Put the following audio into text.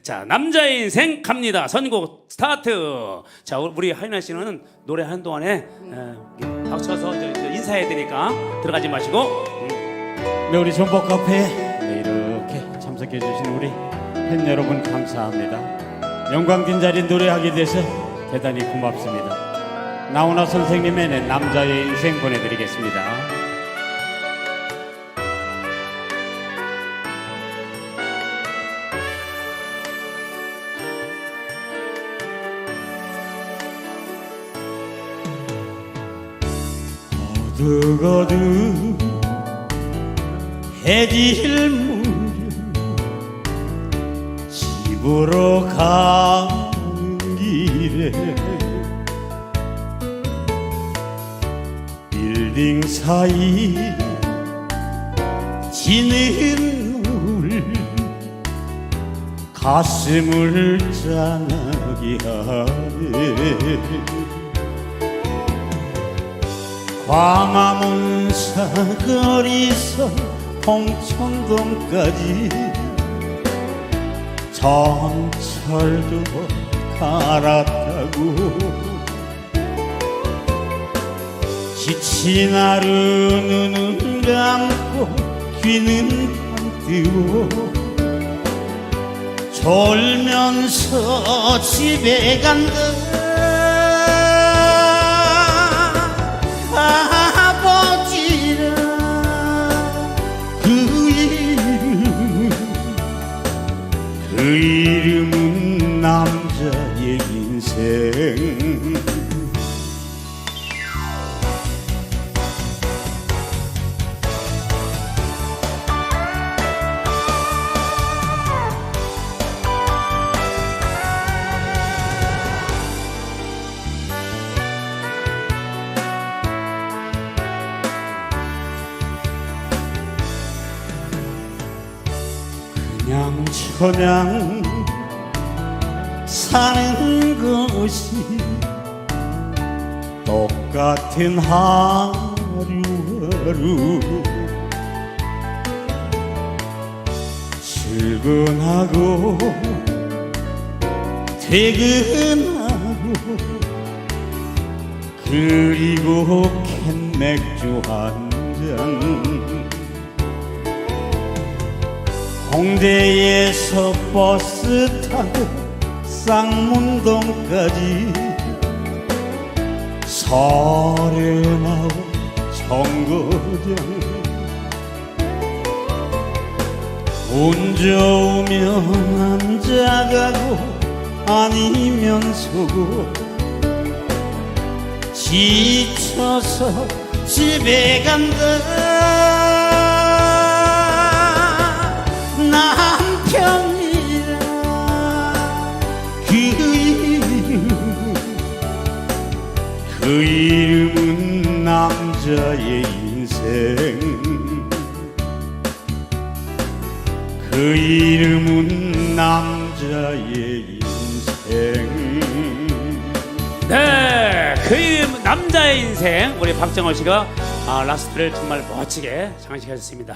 자 남자의 인생 갑니다 선곡 스타트 자 우리 하윤아 씨는 노래 하는 동안에 에, 박수 쳐서 이제- 이제 인사해야 되니까 들어가지 마시고 음. 네, 우리 전복 카페에 네, 이렇게 참석해 주신 우리 팬 여러분 감사합니다. 영광된 자리 노래하게 돼서 대단히 고맙습니다. 나훈아 선생님의 네, 남자의 인생 보내드리겠습니다. 어둑어둑 해질 무렵 집으로 가는 길에 빌딩 사이 지는 물 가슴을 짠하게 하네 광화문 사거리서 홍천동까지 전철도 갈아타고. 지친 하루 눈은 감고 귀는 감뜨고 졸면서 집에 간다 그 이름은 남자의 인생 그냥 저냥 사는 것이 똑같은 하루하루 출근하고 퇴근하고 그리고 캔 맥주 한잔 홍대에서 버스 타고 쌍문동까지. 서른아홉 정거장 운 좋으면 앉아가고 아니면 서고. 지쳐서 집에 간다 그 이름은 남자의 인생. 그 이름은 남자의 인생. 네, 그 이름 남자의 인생. 우리 박정호 씨가 아, 라스트를 정말 멋지게 장식하셨습니다.